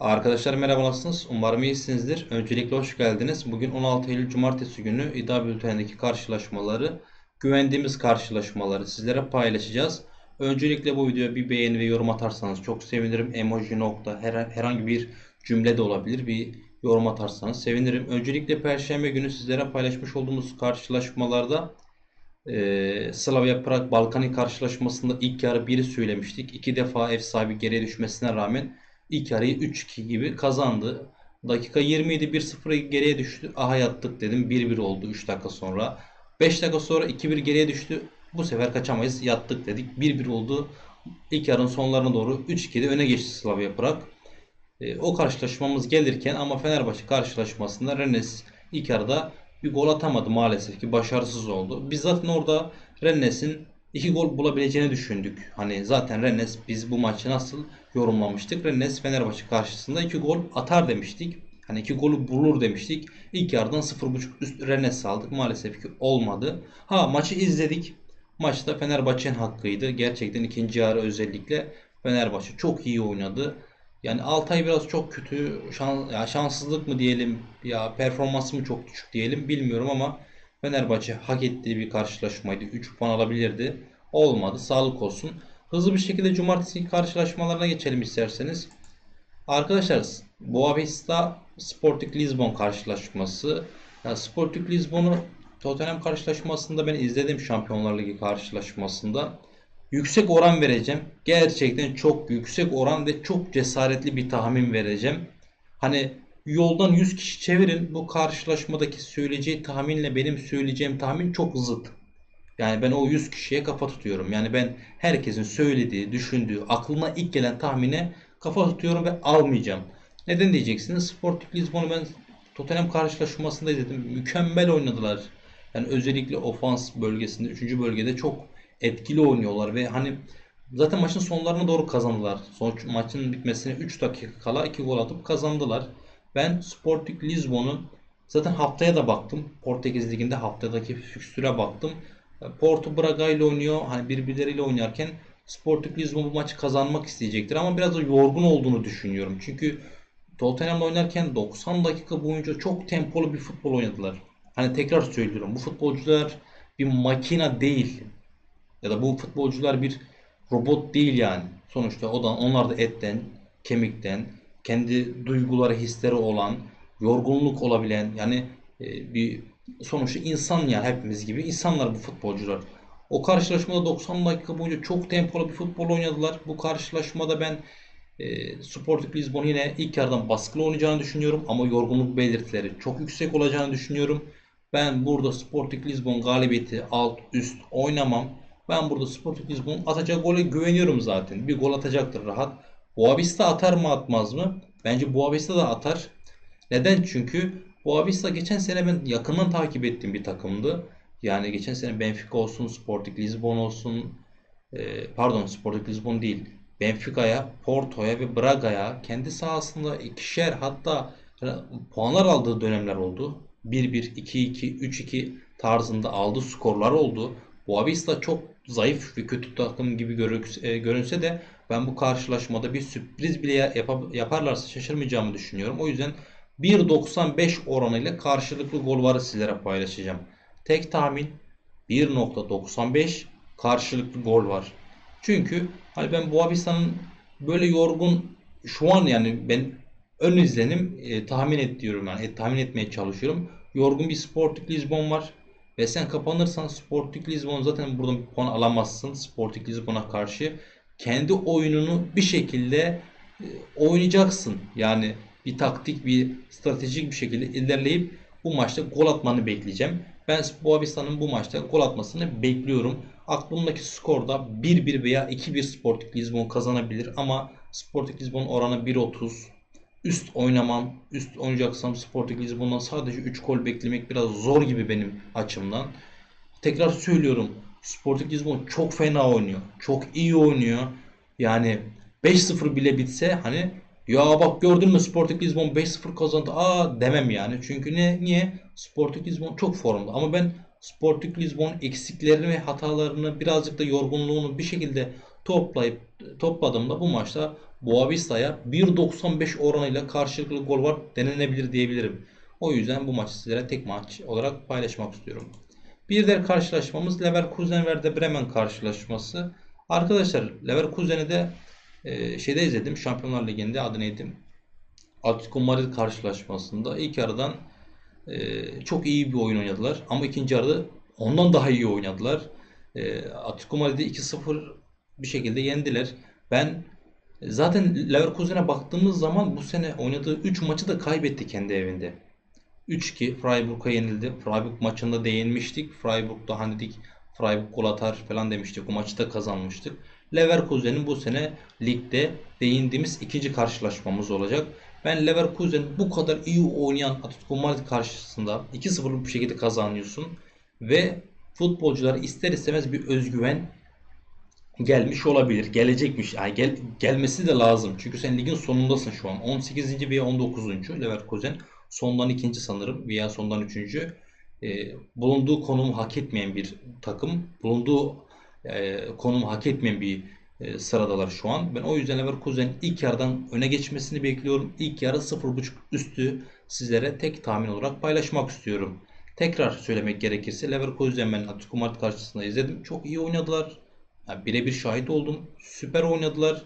Arkadaşlar merhaba nasılsınız? Umarım iyisinizdir. Öncelikle hoş geldiniz. Bugün 16 Eylül Cumartesi günü İddia Bülteni'ndeki karşılaşmaları, güvendiğimiz karşılaşmaları sizlere paylaşacağız. Öncelikle bu videoya bir beğeni ve yorum atarsanız çok sevinirim. Emoji nokta her, herhangi bir cümle de olabilir. Bir yorum atarsanız sevinirim. Öncelikle Perşembe günü sizlere paylaşmış olduğumuz karşılaşmalarda e, Slavia Prag Balkani karşılaşmasında ilk yarı 1'i söylemiştik. İki defa ev sahibi geriye düşmesine rağmen ilk yarıyı 3-2 gibi kazandı. Dakika 27 1-0 geriye düştü. Aha yattık dedim. 1-1 oldu 3 dakika sonra. 5 dakika sonra 2-1 geriye düştü. Bu sefer kaçamayız. Yattık dedik. 1-1 oldu. İlk yarının sonlarına doğru 3-2'de öne geçti Slavia Prag. E, o karşılaşmamız gelirken ama Fenerbahçe karşılaşmasında Rennes ilk yarıda bir gol atamadı maalesef ki başarısız oldu. Biz zaten orada Rennes'in iki gol bulabileceğini düşündük. Hani zaten Rennes biz bu maçı nasıl yorumlamıştık? Rennes Fenerbahçe karşısında iki gol atar demiştik. Hani iki golü bulur demiştik. İlk yarıdan 0.5 üst Rennes aldık. Maalesef ki olmadı. Ha maçı izledik. Maçta Fenerbahçe'nin hakkıydı. Gerçekten ikinci yarı özellikle Fenerbahçe çok iyi oynadı. Yani Altay biraz çok kötü. Şans, ya şanssızlık mı diyelim ya performansı mı çok düşük diyelim bilmiyorum ama Fenerbahçe hak ettiği bir karşılaşmaydı. 3 puan alabilirdi. Olmadı. Sağlık olsun. Hızlı bir şekilde cumartesi karşılaşmalarına geçelim isterseniz. Arkadaşlar Boavista Sporting Lisbon karşılaşması. Ya Sporting Lisbon'u Tottenham karşılaşmasında ben izledim Şampiyonlar Ligi karşılaşmasında. Yüksek oran vereceğim. Gerçekten çok yüksek oran ve çok cesaretli bir tahmin vereceğim. Hani yoldan 100 kişi çevirin bu karşılaşmadaki söyleyeceği tahminle benim söyleyeceğim tahmin çok zıt. Yani ben o 100 kişiye kafa tutuyorum. Yani ben herkesin söylediği, düşündüğü, aklına ilk gelen tahmine kafa tutuyorum ve almayacağım. Neden diyeceksiniz? Sporting Lisbon'u ben Tottenham karşılaşmasında izledim. Mükemmel oynadılar. Yani özellikle ofans bölgesinde, 3. bölgede çok etkili oynuyorlar ve hani zaten maçın sonlarına doğru kazandılar. Sonuç maçın bitmesine 3 dakika kala 2 gol atıp kazandılar. Ben Sporting Lisbon'un zaten haftaya da baktım. Portekiz Ligi'nde haftadaki fikstüre baktım. Porto Braga ile oynuyor. Hani birbirleriyle oynarken Sporting Lisbon bu maçı kazanmak isteyecektir ama biraz da yorgun olduğunu düşünüyorum. Çünkü Tottenham'la oynarken 90 dakika boyunca çok tempolu bir futbol oynadılar. Hani tekrar söylüyorum bu futbolcular bir makina değil. Ya da bu futbolcular bir robot değil yani. Sonuçta o da onlar da etten, kemikten, kendi duyguları, hisleri olan, yorgunluk olabilen yani e, bir sonuçta insan ya hepimiz gibi insanlar bu futbolcular. O karşılaşmada 90 dakika boyunca çok tempolu bir futbol oynadılar. Bu karşılaşmada ben e, Sporting Lisbon yine ilk yarıdan baskılı oynayacağını düşünüyorum ama yorgunluk belirtileri çok yüksek olacağını düşünüyorum. Ben burada Sporting Lisbon galibiyeti alt üst oynamam. Ben burada Sporting Lisbon atacağı gole güveniyorum zaten. Bir gol atacaktır rahat. Boavista atar mı atmaz mı? Bence Boavista da atar. Neden? Çünkü Boavista geçen sene ben yakından takip ettiğim bir takımdı. Yani geçen sene Benfica olsun, Sporting Lisbon olsun, e, pardon Sporting Lisbon değil. Benfica'ya, Porto'ya ve Braga'ya kendi sahasında ikişer hatta puanlar aldığı dönemler oldu. 1-1, 2-2, 3-2 tarzında aldığı skorlar oldu. Boavista çok zayıf ve kötü takım gibi e, görünse de ben bu karşılaşmada bir sürpriz bile yaparlarsa şaşırmayacağımı düşünüyorum. O yüzden 1.95 oranıyla karşılıklı gol varı sizlere paylaşacağım. Tek tahmin 1.95 karşılıklı gol var. Çünkü hani ben Boavista'nın böyle yorgun şu an yani ben ön izlenim e, tahmin et diyorum yani e, tahmin etmeye çalışıyorum. Yorgun bir Sporting Lisbon var. Ve sen kapanırsan Sporting Lisbon zaten buradan bir puan alamazsın. Sporting Lisbon'a karşı kendi oyununu bir şekilde e, oynayacaksın. Yani bir taktik, bir stratejik bir şekilde ilerleyip bu maçta gol atmanı bekleyeceğim. Ben Boavista'nın bu maçta gol atmasını bekliyorum. Aklımdaki skorda 1-1 veya 2-1 Sporting Lisbon kazanabilir ama Sporting Lisbon oranı 1.30 üst oynamam, üst oynayacaksam Sporting Lisbon'dan sadece 3 gol beklemek biraz zor gibi benim açımdan. Tekrar söylüyorum. Sporting Lisbon çok fena oynuyor. Çok iyi oynuyor. Yani 5-0 bile bitse hani ya bak gördün mü Sporting Lisbon 5-0 kazandı. Aa demem yani. Çünkü ne niye? Sporting Lisbon çok formda. Ama ben Sporting Lisbon eksiklerini ve hatalarını birazcık da yorgunluğunu bir şekilde toplayıp topladığımda bu maçta Boavista'ya 1.95 oranıyla karşılıklı gol var denenebilir diyebilirim. O yüzden bu maçı sizlere tek maç olarak paylaşmak istiyorum. Bir diğer karşılaşmamız Leverkusen Werder Bremen karşılaşması. Arkadaşlar Leverkusen'i de e, şeyde izledim. Şampiyonlar Ligi'nde adı neydi? Atletico Madrid karşılaşmasında ilk yarıdan e, çok iyi bir oyun oynadılar. Ama ikinci yarıda ondan daha iyi oynadılar. E, Atletico Madrid'i 2-0 bir şekilde yendiler. Ben zaten Leverkusen'e baktığımız zaman bu sene oynadığı 3 maçı da kaybetti kendi evinde. 3-2 Freiburg'a yenildi. Freiburg maçında değinmiştik. Freiburg'da hani dedik Freiburg gol atar falan demiştik. O maçı da kazanmıştık. Leverkusen'in bu sene ligde değindiğimiz ikinci karşılaşmamız olacak. Ben Leverkusen bu kadar iyi oynayan Atletico Madrid karşısında 2-0'lık bir şekilde kazanıyorsun ve futbolcular ister istemez bir özgüven gelmiş olabilir. Gelecekmiş. Yani gel, gelmesi de lazım. Çünkü sen ligin sonundasın şu an. 18. veya 19. Leverkusen. Sondan ikinci sanırım veya sondan üçüncü. Ee, bulunduğu konumu hak etmeyen bir takım. Bulunduğu e, konumu hak etmeyen bir e, sıradalar şu an. Ben o yüzden Leverkusen ilk yarıdan öne geçmesini bekliyorum. İlk yarı 0.5 üstü sizlere tek tahmin olarak paylaşmak istiyorum. Tekrar söylemek gerekirse Leverkusen ben Atletico Madrid karşısında izledim. Çok iyi oynadılar. Yani birebir şahit oldum. Süper oynadılar.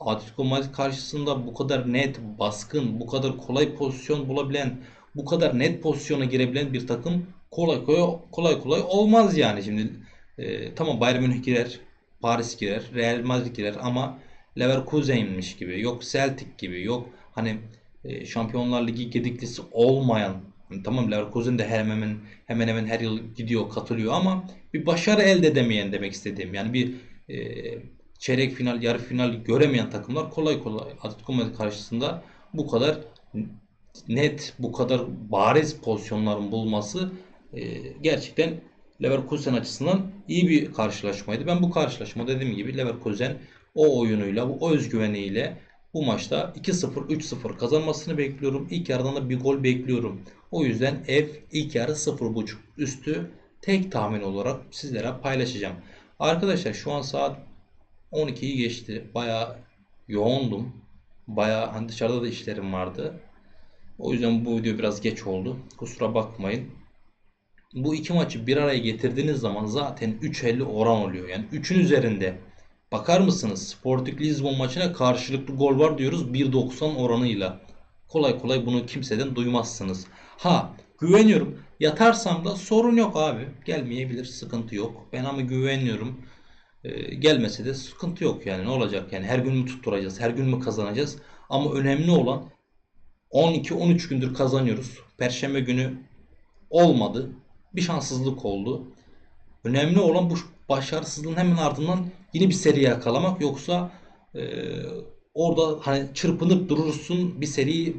Atletico Madrid karşısında bu kadar net, baskın, bu kadar kolay pozisyon bulabilen, bu kadar net pozisyona girebilen bir takım kolay kolay kolay, kolay olmaz yani. Şimdi e, tamam Bayern Münih girer, Paris girer, Real Madrid girer ama Leverkusen'miş gibi, yok Celtic gibi, yok hani e, Şampiyonlar Ligi gediklisi olmayan hani tamam Leverkusen de hemen hemen hemen hemen her yıl gidiyor, katılıyor ama bir başarı elde edemeyen demek istediğim. Yani bir e, çeyrek final, yarı final göremeyen takımlar kolay kolay Atletico Madrid karşısında bu kadar net, bu kadar bariz pozisyonların bulması e, gerçekten Leverkusen açısından iyi bir karşılaşmaydı. Ben bu karşılaşma dediğim gibi Leverkusen o oyunuyla, o özgüveniyle bu maçta 2-0, 3-0 kazanmasını bekliyorum. İlk yarıdan da bir gol bekliyorum. O yüzden ev ilk yarı 0.5 üstü tek tahmin olarak sizlere paylaşacağım. Arkadaşlar şu an saat 12'yi geçti. Bayağı yoğundum. Bayağı hani dışarıda da işlerim vardı. O yüzden bu video biraz geç oldu. Kusura bakmayın. Bu iki maçı bir araya getirdiğiniz zaman zaten 3.50 oran oluyor. Yani 3'ün üzerinde. Bakar mısınız? Sporting Lisbon maçına karşılıklı gol var diyoruz 1.90 oranıyla. Kolay kolay bunu kimseden duymazsınız. Ha güveniyorum. Yatarsam da sorun yok abi. Gelmeyebilir sıkıntı yok. Ben ama güveniyorum. Ee, gelmese de sıkıntı yok yani ne olacak yani her gün mü tutturacağız her gün mü kazanacağız ama önemli olan 12-13 gündür kazanıyoruz. Perşembe günü olmadı. Bir şanssızlık oldu. Önemli olan bu başarısızlığın hemen ardından yine bir seri yakalamak. Yoksa e, orada hani çırpınıp durursun bir seri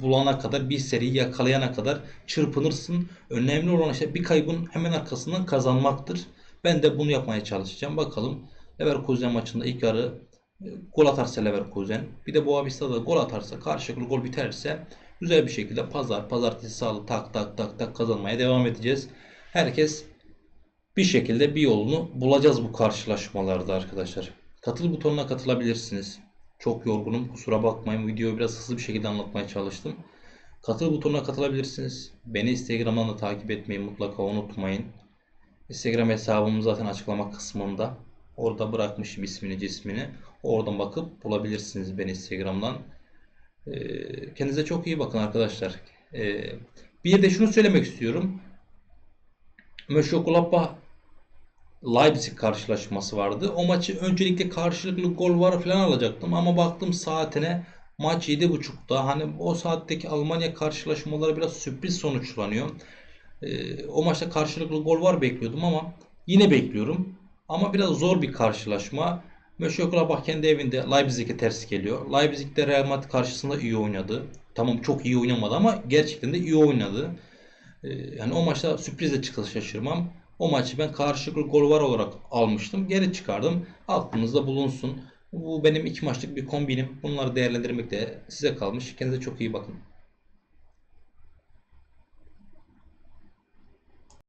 bulana kadar, bir seriyi yakalayana kadar çırpınırsın. Önemli olan işte bir kaybın hemen arkasından kazanmaktır. Ben de bunu yapmaya çalışacağım. Bakalım Leverkusen maçında ilk yarı e, gol atarsa Leverkusen bir de Boavista'da gol atarsa karşılıklı gol biterse güzel bir şekilde pazar, pazartesi, salı tak tak tak tak kazanmaya devam edeceğiz. Herkes bir şekilde bir yolunu bulacağız bu karşılaşmalarda arkadaşlar. Katıl butonuna katılabilirsiniz. Çok yorgunum kusura bakmayın videoyu biraz hızlı bir şekilde anlatmaya çalıştım. Katıl butonuna katılabilirsiniz. Beni Instagram'dan da takip etmeyi mutlaka unutmayın. Instagram hesabım zaten açıklama kısmında. Orada bırakmışım ismini cismini. Oradan bakıp bulabilirsiniz beni Instagram'dan. Ee, kendinize çok iyi bakın arkadaşlar. Ee, bir de şunu söylemek istiyorum. Mönchengladbach Leipzig karşılaşması vardı. O maçı öncelikle karşılıklı gol var falan alacaktım ama baktım saatine maç 7.30'da. Hani o saatteki Almanya karşılaşmaları biraz sürpriz sonuçlanıyor. Ee, o maçta karşılıklı gol var bekliyordum ama yine bekliyorum. Ama biraz zor bir karşılaşma. Mönchengladbach kendi evinde Leipzig'e ters geliyor. Leipzig de Real Madrid karşısında iyi oynadı. Tamam çok iyi oynamadı ama gerçekten de iyi oynadı. Ee, yani o maçta sürprizle çıksa şaşırmam. O maçı ben karşılıklı gol var olarak almıştım. Geri çıkardım. Aklınızda bulunsun. Bu benim iki maçlık bir kombinim. Bunları değerlendirmek de size kalmış. Kendinize çok iyi bakın.